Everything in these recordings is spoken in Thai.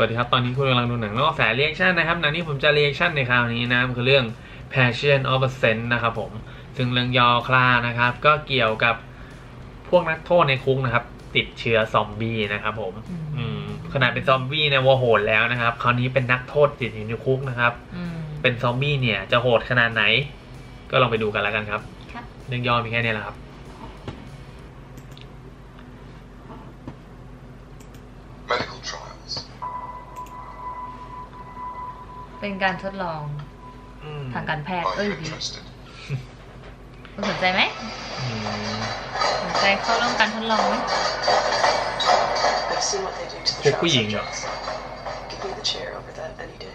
สวัสดีครับ ตอนนี้คุณกำลังดูหนังนอกแสเรียกชั่นนะครับหนังที่ผมจะเรียกชั่นในคราวนี้นะมันคือเรื่อง Passion of a Saint นะครับผม ซึ่งเรื่องยอคลานะครับ ก็เกี่ยวกับพวกนักโทษในคุกนะครับ ติดเชื้อซอมบี้นะครับผมอืมอืมขนาดเป็นซอมบี้เนี่ยว่าโหดแล้วนะครับ คราวนี้เป็นนักโทษติดอยู่ในคุกนะครับอืมเป็นซอมบี้เนี่ย จะโหดขนาดไหน ก็ลองไปดูกันแล้วกันครับครับเรื่องย่อมีแค่นี้แหละครับ เป็นการทดลองอืมทางการแพทย์ Are เอ้ย you ดี interested? คุณสนใจไหมอืมสนใจเข้าร่วมการทดลองไหม I've seen what they do to the พวก trial ผู้หญิงเหรอ subjects. Give me the chair over that any day.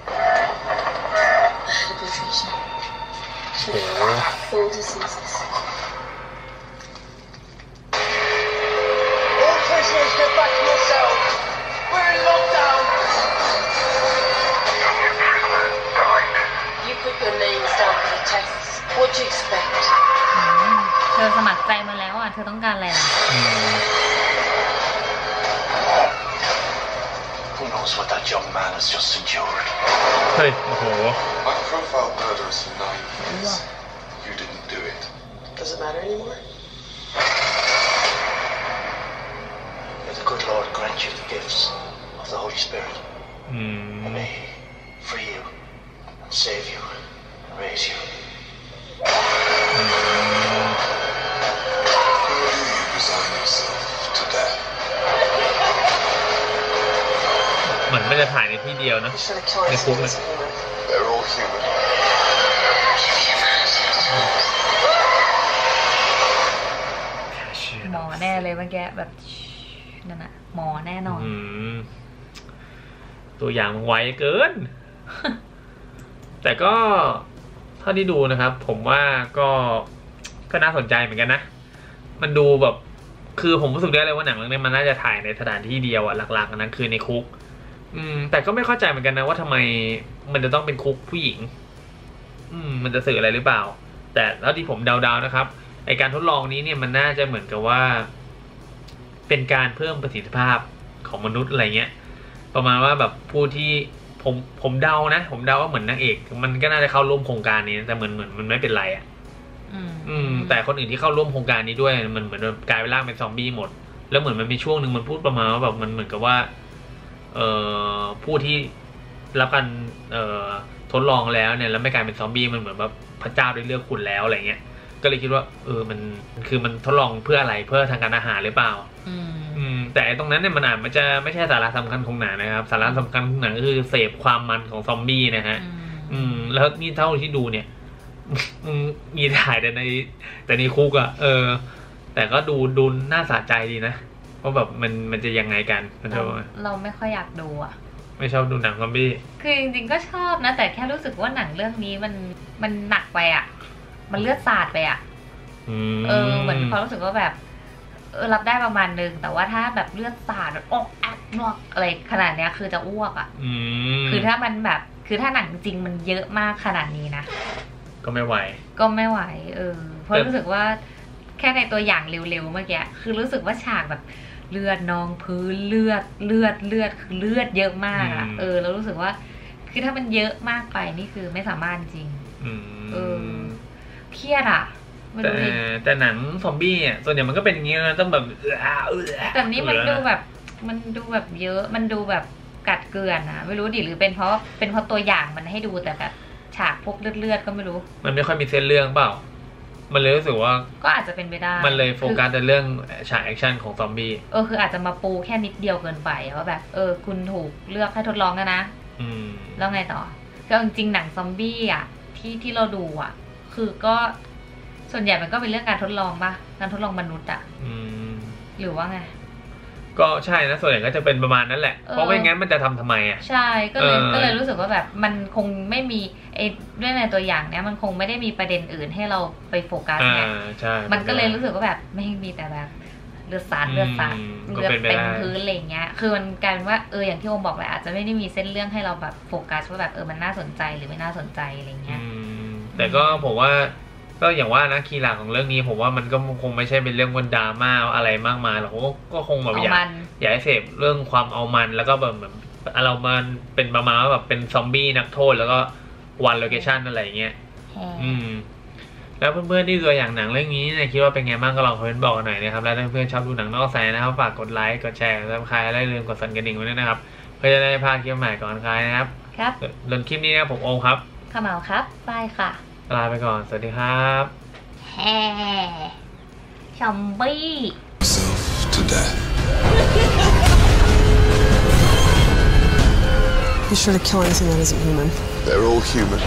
Hypertension. โอ้โห Full diseases. tests. What do you expect? อืมเธอสมัครใจมาแล้วอ่ะ เธอต้องการอะไรล่ะ อืม Who knows what that young man has just endured? เฮ้ย โอ้โห I've profiled murderers for nine years. You didn't do it. Does it matter anymore? May the good Lord grant you the gifts of the Holy Spirit. อืม And may He free you, and save you, and raise you. เหมือนไม่จะถ่ายในที่เดียวนะ Instead of killing Hey, someone Fulton. that's human. They're all human. หมอแน่เลยเมื่อกี้แบบนั่นน่ะหมอแน่นอนอืมตัวอย่างมันไวเกิน แต่ก็เท่าที่ดูนะครับ ผมว่าก็ก็น่าสนใจเหมือนกันนะ มันดูแบบ คือผมรู้สึกได้เลยว่าหนังเรื่องนี้มันน่าจะถ่ายในสถานที่เดียวอะหลักๆอันนั้นคือในคุก อืม แต่ก็ไม่เข้าใจเหมือนกันนะว่าทำไมมันจะต้องเป็นคุกผู้หญิง อืม มันจะสื่ออะไรหรือเปล่า แต่เท่าที่ผมเดาๆนะครับไอการทดลองนี้เนี่ยมันน่าจะเหมือนกับว่า เป็นการเพิ่มประสิทธิภาพของมนุษย์อะไรเงี้ย ประมาณว่าแบบผู้ที่ผมผมเดานะ ผมเดาว่าเหมือนนางเอก มันก็น่าจะเข้าร่วมโครงการนี้นะแต่เหมือนเหมือนมันไม่เป็นไรอะอืมอืม แต่คนอื่นที่เข้าร่วมโครงการนี้ด้วยมันเหมือนแบบกลายเป็นร่างเป็นซอมบี้หมด แล้วเหมือนมันมีช่วงหนึ่งมันพูดประมาณว่าแบบมันเหมือนกับว่าเอ่อ ผู้ที่รับการเอ่อทดลองแล้วเนี่ยแล้วไม่กลายเป็นซอมบี้มันเหมือนแบบพระเจ้าได้เลือกคุณแล้วอะไรเงี้ยก็เลยคิดว่าเออมันคือมันทดลองเพื่ออะไรเพื่อทางการอาหารหรือเปล่าอืมอืมแต่ไอ้ตรงนั้นเนี่ยมันอาจมันจะไม่ใช่สาระสำคัญของหนังนะครับ สาระสำคัญของหนังก็คือเสพความมันของซอมบี้นะฮะ อืมอืมแล้วนี่เท่าที่ดูเนี่ยอืมมีถ่ายแต่ใน แต่ในคุกอะเออ แต่ก็ดูดูน่าสะใจดีนะ ว่าแบบมันมันจะยังไงกันมันจะเราเราไม่ค่อยอยากดูอะ ไม่ชอบดูหนังซอมบี้ คือจริงๆก็ชอบนะ แต่แค่รู้สึกว่าหนังเรื่องนี้มันมันหนักไปอะ มันเลือดสาดไปอะอืมเออเหมือนความรู้สึกว่าแบบเออรับได้ประมาณนึง แต่ว่าถ้าแบบเลือดสาดแบบออกแอกนอกอะไรขนาดเนี้ยคือจะอ้วกอะอืมคือถ้ามันแบบคือถ้าหนังจริงมันเยอะมากขนาดนี้นะก็ไม่ไหว ก็ไม่ไหว เออเพราะแต่รู้สึกว่าแค่ในตัวอย่างเร็วๆเมื่อกี้คือรู้สึกว่าฉากแบบ เลือดนองพื้นเลือดเลือดเลือดคือเลือดเยอะมากอะเออแล้วรู้สึกว่า คือถ้ามันเยอะมากไปนี่คือไม่สามารถจริงอืเอมอเครียดอะไม่แต่รู้ดิแต่หนังซอมบี้อะส่วนใหญ่มันก็เป็นอย่างงี้นะต้องแบบเออเออแต่นี้มันดูแบบ มันดูแบบเยอะมันดูแบบกัดเกลือนอะไม่รู้ดิหรือเป็นเพราะเป็นเพราะตัวอย่างมันให้ดูแต่แบบฉากพวกเลือดๆก็ไม่รู้ มันไม่ค่อยมีเส้นเรื่องเปล่า มันเลยรู้สึกว่าก็อาจจะเป็นไปได้ มันเลยโฟกัสแต่เรื่องฉากแอคชั่นของซอมบี้เออคืออาจจะมาปูแค่นิดเดียวเกินไปว่าแบบ เออ คุณถูกเลือกให้ทดลองกันนะอืมแล้วไงต่อคือเอาจริงๆหนังซอมบี้อะที่ที่เราดูอะ คือก็ส่วนใหญ่มันก็เป็นเรื่องการทดลองปะการทดลองมนุษย์อะอืมหรือว่าไง ก็ใช่นะส่วนใหญ่ก็จะเป็นประมาณนั้นแหละเออเพราะไม่งั้นมันจะทำทำไมอะ ใช่ ก็เลยเออก็เลยรู้สึกว่าแบบมันคงไม่มีไอ้เรื่องในตัวอย่างเนี้ยมันคงไม่ได้มีประเด็นอื่นให้เราไปโฟกัสอ่าไงใช่ มันก็เลยรู้สึกว่าแบบไม่มีแต่แบบเลือดสาดเลือดสาดอืมก็เลือดเป็นไปเต็มได้พื้นอะไรอย่างเงี้ย คือมันกลายเป็นว่าเอออย่างที่โอมบอกแหละอาจจะไม่ได้มีเส้นเรื่องให้เราแบบโฟกัสว่าแบบเออมันน่าสนใจหรือไม่น่าสนใจอะไรเงี้ยอืมแต่ก็ผมว่า ก็อย่างว่านะคีย์หลักของเรื่องนี้ ผมว่ามันก็คงไม่ใช่เป็นเรื่องวันดราม่าอะไรมากมายหรอกก็ก็คงแบบเอาอยากมัน อยากให้เสพเรื่องความเอามันแล้วก็แบบเหมือนเรามันเป็นประมาณว่าแบบเป็นซอมบี้นักโทษแล้วก็วันโลเคชันอะไรอย่างเงี้ย แฮะอืม แล้วเพื่อนๆที่ดูตัวอย่างหนังเรื่องนี้เนี่ยคิดว่าเป็นไงบ้างก็ลองคอมเมนต์บอกกันหน่อยนะครับ แล้วถ้าเพื่อนๆชอบดูหนังนอกสายนะครับฝากกดไลค์กดแชร์แล้วใครและอย่าลืมกดสั่นกระดิ่งไว้ด้วยนะครับ เพื่อจะได้ไม่พลาดคลิปใหม่ก่อนใครนะครับครับส่วนคลิปนี้นะครับผมโอมครับ ขมาวครับบายค่ะ ลาไปก่อน สวัสดีครับแฮ่ชอมบี้ Self to death. Be sure to kill anything that isn't human. They're all human.